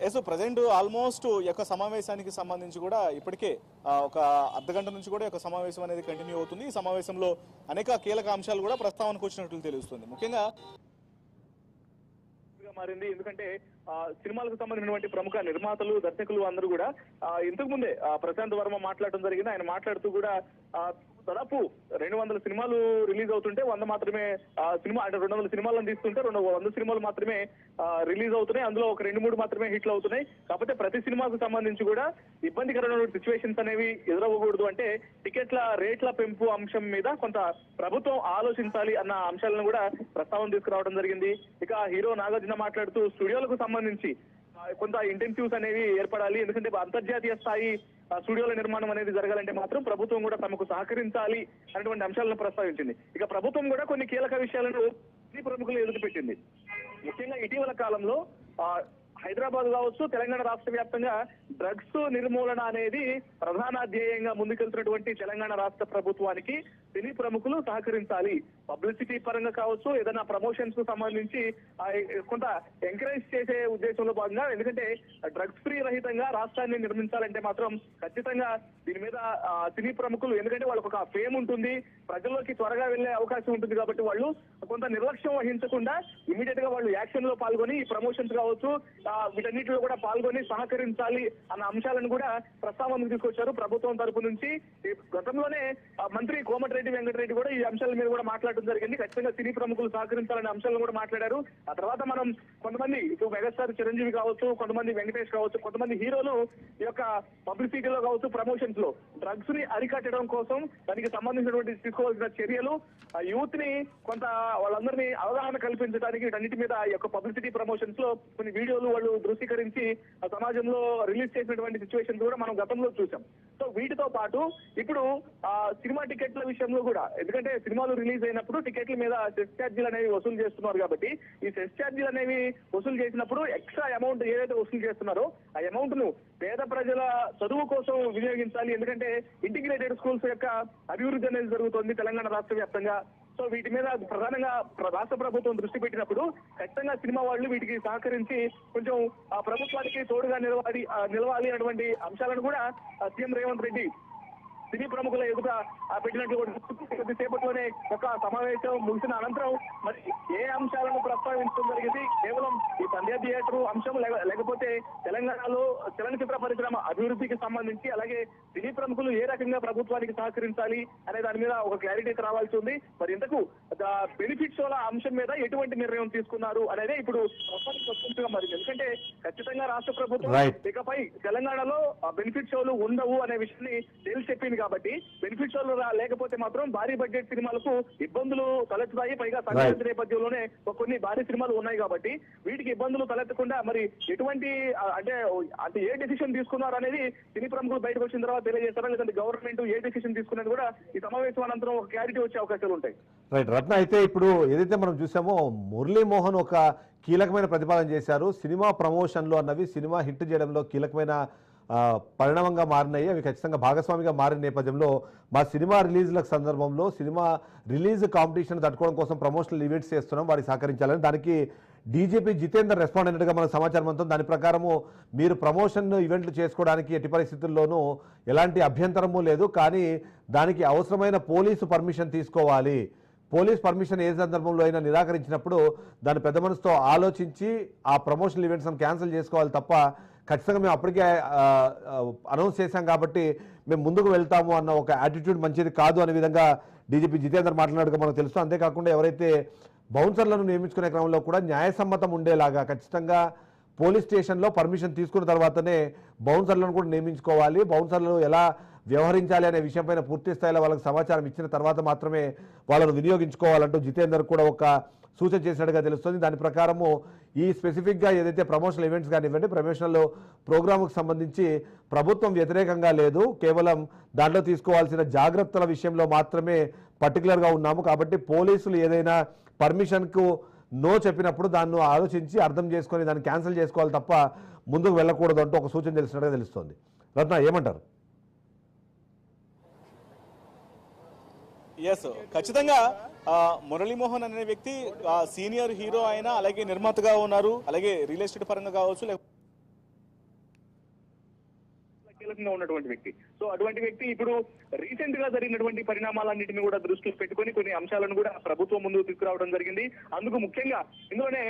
Yes present almost యొక్క సమావేశానికి సంబంధించి కూడా ఇప్పటికే ఒక అర్ధ గంట నుంచి కూడా యొక్క సమావేశం అనేది కంటిన్యూ అవుతుంది. ఈ సమావేశంలో అనేక కీలక అంశాలు కూడా ప్రస్తావనకు వచ్చినట్లు తెలుస్తుంది. ముఖ్యంగా మారింది. ఎందుకంటే ఆ, సినిమాలకు సంబంధించినటువంటి ప్రముఖ నిర్మాతలు దర్శకులు అందరూ కూడా ఇంతకు ముందే ప్రశాంత్ వర్మ మాట్లాడడం జరిగింది. ఆయన మాట్లాడుతూ కూడా దాదాపు రెండు వందల సినిమాలు రిలీజ్ అవుతుంటే వంద మాత్రమే ఆ, సినిమా అంటే రెండు వందల సినిమాలను తీస్తుంటే రెండు వంద సినిమాలు మాత్రమే రిలీజ్ అవుతున్నాయి. అందులో ఒక రెండు మూడు మాత్రమే హిట్లు అవుతున్నాయి. కాకపోతే ప్రతి సినిమాకు సంబంధించి కూడా ఇబ్బందికరమైన సిచ్యువేషన్స్ అనేవి ఎదురవ్వకూడదు. అంటే టికెట్ల రేట్ల పెంపు అంశం మీద కొంత ప్రభుత్వం ఆలోచించాలి అన్న అంశాలను కూడా ప్రస్తావన తీసుకురావడం జరిగింది. ఇక హీరో నాగార్జున మాట్లాడుతూ స్టూడియోలకు సంబంధించి కొంత ఇంటెన్సివ్స్ అనేవి ఏర్పడాలి. ఎందుకంటే అంతర్జాతీయ స్థాయి స్టూడియోల నిర్మాణం అనేది జరగాలంటే మాత్రం ప్రభుత్వం కూడా తమకు సహకరించాలి అనేటువంటి అంశాలను ప్రస్తావించింది. ఇక ప్రభుత్వం కూడా కొన్ని కీలక విషయాలను ప్రముఖులు ఎదుగుపెట్టింది ముఖ్యంగా ఇటీవల కాలంలో ఆ, హైదరాబాద్ కావచ్చు తెలంగాణ రాష్ట్ర వ్యాప్తంగా డ్రగ్స్ నిర్మూలన అనేది ప్రధాన ధ్యేయంగా ముందుకెళ్తున్నటువంటి తెలంగాణ రాష్ట్ర ప్రభుత్వానికి సినీ ప్రముఖులు సహకరించాలి. పబ్లిసిటీ పరంగా కావచ్చు ఏదైనా ప్రమోషన్స్కు సంబంధించి కొంత ఎంకరేజ్ చేసే ఉద్దేశంలో భాగంగా ఎందుకంటే డ్రగ్స్ ఫ్రీ రహితంగా రాష్ట్రాన్ని నిర్మించాలంటే మాత్రం ఖచ్చితంగా దీని మీద సినీ ప్రముఖులు ఎందుకంటే వాళ్ళకు ఒక ఫేమ్ ఉంటుంది ప్రజల్లోకి త్వరగా వెళ్ళే అవకాశం ఉంటుంది కాబట్టి వాళ్ళు కొంత నిర్లక్ష్యం వహించకుండా ఇమీడియట్గా వాళ్ళు యాక్షన్లో పాల్గొని ప్రమోషన్స్ కావచ్చు వీటన్నిటిలో కూడా పాల్గొని సహకరించాలి అన్న అంశాలను కూడా ప్రస్తావనకు తీసుకొచ్చారు ప్రభుత్వం తరపు నుంచి. గతంలోనే మంత్రి కోమటిరెడ్డి వెంకటరెడ్డి కూడా ఈ అంశాల మీద కూడా మాట్లాడడం జరిగింది. ఖచ్చితంగా సినీ ప్రముఖులు సహకరించాలనే అంశాలను కూడా మాట్లాడారు. ఆ తర్వాత మనం కొంతమంది ఇప్పుడు మెగాస్టార్ చిరంజీవి కావచ్చు కొంతమంది వెంకటేష్ కావచ్చు కొంతమంది హీరోలు ఈ యొక్క పబ్లిసిటీలో కావచ్చు ప్రమోషన్స్లో డ్రగ్స్ని అరికట్టడం కోసం దానికి సంబంధించినటువంటి తీసుకోవాల్సిన చర్యలు ఆ యూత్ని కొంత వాళ్ళందరినీ అవగాహన కల్పించడానికి వీటన్నిటి మీద ఈ యొక్క పబ్లిసిటీ ప్రమోషన్స్లో కొన్ని వీడియోలు వాళ్ళు దృశ్యీకరించి సమాజంలో రిలీజ్ చేసినటువంటి సిచ్యువేషన్ కూడా మనం గతంలో చూసాం సో వీటితో పాటు ఇప్పుడు ఆ సినిమా టికెట్ల విషయంలో కూడా ఎందుకంటే సినిమాలు రిలీజ్ అయినప్పుడు టికెట్ల మీద సెస్ ఛార్జీలు అనేవి వసూలు చేస్తున్నారు కాబట్టి ఈ సెస్ ఛార్జీలు అనేవి వసూలు చేసినప్పుడు ఎక్స్ట్రా అమౌంట్ ఏదైతే వసూలు చేస్తున్నారో ఆ అమౌంట్ను పేద ప్రజల చదువు కోసం వినియోగించాలి. ఎందుకంటే ఇంటిగ్రేటెడ్ స్కూల్స్ యొక్క అభివృద్ధి అనేది జరుగుతోంది తెలంగాణ రాష్ట్ర వ్యాప్తంగా. సో వీటి మీద ప్రధానంగా రాష్ట్ర ప్రభుత్వం దృష్టి పెట్టినప్పుడు ఖచ్చితంగా సినిమా వాళ్ళు వీటికి సహకరించి కొంచెం ఆ ప్రభుత్వానికి తోడుగా నిలవాలి ఆ, నిలవాలి అనేటువంటి అంశాలను కూడా సీఎం రేవంత్ రెడ్డి సినీ ప్రముఖుల ఎదుట పెట్టినట్లు కొద్దిసేపట్లోనే ఒక సమావేశం ముగిసిన అనంతరం మరి ఏ అంశాలను ప్రస్తావించడం జరిగింది? కేవలం ఈ సంధ్యా థియేటర్ అంశం లేక- లేకపోతే తెలంగాణలో చలనచిత్ర పరిశ్రమ అభివృద్ధికి సంబంధించి అలాగే సినీ ప్రముఖులు ఏ రకంగా ప్రభుత్వానికి సహకరించాలి అనే దాని మీద ఒక క్లారిటీ రావాల్సి ఉంది. మరి ఇంతకు బెనిఫిట్ షోల అంశం మీద ఎటువంటి నిర్ణయం తీసుకున్నారు అనేది ఇప్పుడు మారింది ఎందుకంటే ఖచ్చితంగా రాష్ట్ర ప్రభుత్వం. ఇకపై తెలంగాణలో బెనిఫిట్ షోలు ఉండవు అనే విషయాన్ని తేల్చి చెప్పింది కాబట్టి రా- లేకపోతే మాత్రం భారీ బడ్జెట్ సినిమాలకు ఇబ్బందులు తలెత్తుతాయి. పైగా సంక్రాంతి నేపథ్యంలోనే కొన్ని భారీ సినిమాలు ఉన్నాయి కాబట్టి వీటికి ఇబ్బందులు తలెత్తకుండా మరి ఎటువంటి అంటే అంటే ఏ డెసిషన్ తీసుకున్నారు అనేది సినీ ప్రముఖులు బయటకు వచ్చిన తర్వాత తెలియజేస్తారా? లేదంటే గవర్నమెంట్ ఏ డెసిషన్ తీసుకున్నది కూడా ఈ సమావేశం అనంతరం ఒక క్లారిటీ వచ్చే అవకాశాలు ఉంటాయి. రైట్ రత్న అయితే ఇప్పుడు ఏదైతే మనం చూసామో మురళీమోహన్ ఒక కీలకమైన ప్రతిపాదన చేశారు. సినిమా ప్రమోషన్లు అన్నవి సినిమా హిట్ చేయడంలో కీలకమైన పరిణామంగా మారినాయి. అవి ఖచ్చితంగా భాగస్వామిగా మారిన నేపథ్యంలో మా సినిమా రిలీజ్ల సందర్భంలో సినిమా రిలీజ్ కాంపిటీషన్ తట్టుకోవడం కోసం ప్రమోషనల్ ఈవెంట్స్ చేస్తున్నాం వారికి సహకరించాలని. దానికి డీజీపీ జితేందర్ రెస్పాండ్ అయినట్టుగా మనకు సమాచారం అంతా దాని ప్రకారము మీరు ప్రమోషన్ ఈవెంట్లు చేసుకోవడానికి ఎట్టి పరిస్థితుల్లోనూ ఎలాంటి అభ్యంతరము లేదు. కానీ దానికి అవసరమైన పోలీసు పర్మిషన్ తీసుకోవాలి. పోలీస్ పర్మిషన్ ఏ సందర్భంలో అయినా నిరాకరించినప్పుడు దాని పెద్ద మనసుతో ఆలోచించి ఆ ప్రమోషనల్ ఈవెంట్స్ క్యాన్సిల్ చేసుకోవాలి తప్ప ఖచ్చితంగా మేము అప్పటికే అనౌన్స్ చేశాం కాబట్టి మేము ముందుకు వెళ్తాము అన్న ఒక యాటిట్యూడ్ మంచిది కాదు అనే విధంగా డీజీపీ జితేందర్ మాట్లాడక మనకు తెలుసు. అంతేకాకుండా ఎవరైతే బౌన్సర్లను నియమించుకునే క్రమంలో కూడా న్యాయసమ్మతం ఉండేలాగా ఖచ్చితంగా పోలీస్ స్టేషన్లో పర్మిషన్ తీసుకున్న తర్వాతనే బౌన్సర్లను కూడా నియమించుకోవాలి. బౌన్సర్లు ఎలా వ్యవహరించాలి అనే విషయంపైన పూర్తి స్థాయిలో వాళ్ళకి సమాచారం ఇచ్చిన తర్వాత మాత్రమే వాళ్ళను వినియోగించుకోవాలంటూ జితేందర్ కూడా ఒక సూచన చేసినట్టుగా తెలుస్తుంది. దాని ప్రకారము ఈ స్పెసిఫిక్గా ఏదైతే ప్రమోషనల్ ఈవెంట్స్ కానివ్వండి ప్రమోషనల్ ప్రోగ్రాముకు సంబంధించి ప్రభుత్వం వ్యతిరేకంగా లేదు. కేవలం దాంట్లో తీసుకోవాల్సిన జాగ్రత్తల విషయంలో మాత్రమే పర్టికులర్గా ఉన్నాము. కాబట్టి పోలీసులు ఏదైనా పర్మిషన్కు నో చెప్పినప్పుడు దాన్ని ఆలోచించి అర్థం చేసుకొని దాన్ని క్యాన్సిల్ చేసుకోవాలి తప్ప ముందుకు వెళ్ళకూడదు అంటూ ఒక సూచన తెలిసినట్టుగా తెలుస్తుంది. రత్న ఏమంటారు? ఎస్ ఖచ్చితంగా మురళీమోహన్ అనే వ్యక్తి సీనియర్ హీరో ఆయన అలాగే నిర్మాతగా ఉన్నారు అలాగే రియల్ ఎస్టేట్ పరంగా కావచ్చు కీలకంగా ఉన్నటువంటి వ్యక్తి. సో అటువంటి వ్యక్తి ఇప్పుడు రీసెంట్గా జరిగినటువంటి పరిణామాలన్నింటినీ కూడా దృష్టిలో పెట్టుకొని కొన్ని అంశాలను కూడా ప్రభుత్వం ముందుకు తీసుకురావడం జరిగింది. అందుకు ముఖ్యంగా ఇందులోనే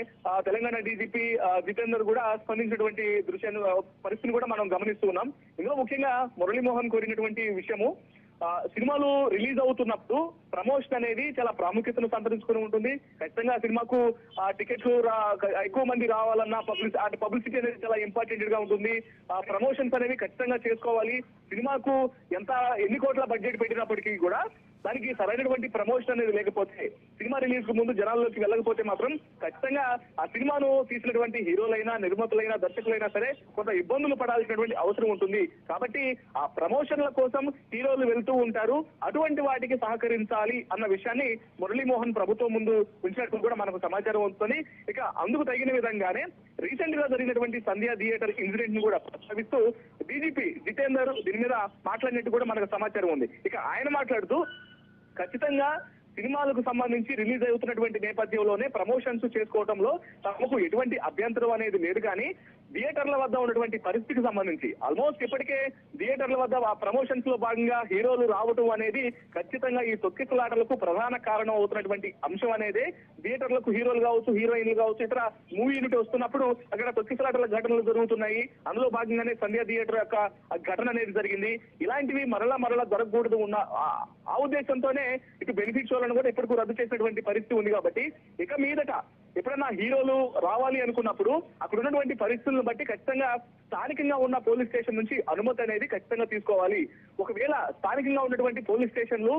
తెలంగాణ డీజీపీ జితేందర్ కూడా స్పందించినటువంటి దృశ్యాన్ని పరిస్థితిని కూడా మనం గమనిస్తూ ఉన్నాం. ఇందులో ముఖ్యంగా మురళీమోహన్ కోరినటువంటి విషయము సినిమాలు రిలీజ్ అవుతున్నప్పుడు ప్రమోషన్ అనేది చాలా ప్రాముఖ్యతను సంతరించుకుని ఉంటుంది. ఖచ్చితంగా సినిమాకు ఆ టికెట్లు ఎక్కువ మంది రావాలన్నా పబ్లిసి అంటే పబ్లిసిటీ అనేది చాలా ఇంపార్టెంట్గా ఉంటుంది. ఆ ప్రమోషన్స్ అనేవి ఖచ్చితంగా చేసుకోవాలి. సినిమాకు ఎంత ఎన్ని కోట్ల బడ్జెట్ పెట్టినప్పటికీ కూడా దానికి సరైనటువంటి ప్రమోషన్ అనేది లేకపోతే సినిమా రిలీజ్కు ముందు జనాల్లోకి వెళ్ళకపోతే మాత్రం ఖచ్చితంగా ఆ సినిమాను తీసినటువంటి హీరోలైనా నిర్మాతలైనా దర్శకులైనా సరే కొంత ఇబ్బందులు పడాల్సినటువంటి అవసరం ఉంటుంది. కాబట్టి ఆ ప్రమోషన్ల కోసం హీరోలు వెళ్తూ ఉంటారు. అటువంటి వాటికి సహకరించాలి అన్న విషయాన్ని మురళీమోహన్ ప్రభుత్వం ముందు ఉంచినట్టు కూడా మనకు సమాచారం వస్తుంది. ఇక అందుకు తగిన విధంగానే రీసెంట్గా జరిగినటువంటి సంధ్యా థియేటర్ ఇన్సిడెంట్ని కూడా ప్రస్తావిస్తూ డీజీపీ జితేందర్ దీని మీద మాట్లాడినట్టు కూడా మనకు సమాచారం ఉంది. ఇక ఆయన మాట్లాడుతూ ఖచ్చితంగా సినిమాలకు సంబంధించి రిలీజ్ అవుతున్నటువంటి నేపథ్యంలోనే ప్రమోషన్స్ చేసుకోవడంలో తమకు ఎటువంటి అభ్యంతరం అనేది లేదు కానీ థియేటర్ల వద్ద ఉన్నటువంటి పరిస్థితికి సంబంధించి. ఆల్మోస్ట్ ఇప్పటికే థియేటర్ల వద్ద ఆ ప్రమోషన్స్లో భాగంగా హీరోలు రావటం అనేది ఖచ్చితంగా ఈ తొక్కిసలాటలకు ప్రధాన కారణం అవుతున్నటువంటి అంశం అనేది. థియేటర్లకు హీరోలు కావచ్చు హీరోయిన్లు కావచ్చు ఇతర మూవీ యూనిట్ వస్తున్నప్పుడు అక్కడ తొక్కిసలాటల ఘటనలు జరుగుతున్నాయి. అందులో భాగంగానే సంధ్యా థియేటర్ యొక్క ఘటన అనేది జరిగింది. ఇలాంటివి మరలా మరలా జరగకూడదు ఉన్న ఆ- ఆ ఉద్దేశంతోనే ఇటు బెనిఫిట్ షోలను కూడా ఇప్పటికూ రద్దు చేసినటువంటి పరిస్థితి ఉంది కాబట్టి ఇక మీదట ఎప్పుడన్నా హీరోలు రావాలి అనుకున్నప్పుడు అక్కడ ఉన్నటువంటి పరిస్థితులను బట్టి ఖచ్చితంగా స్థానికంగా ఉన్న పోలీస్ స్టేషన్ నుంచి అనుమతి అనేది ఖచ్చితంగా తీసుకోవాలి. ఒకవేళ స్థానికంగా ఉన్నటువంటి పోలీస్ స్టేషన్లు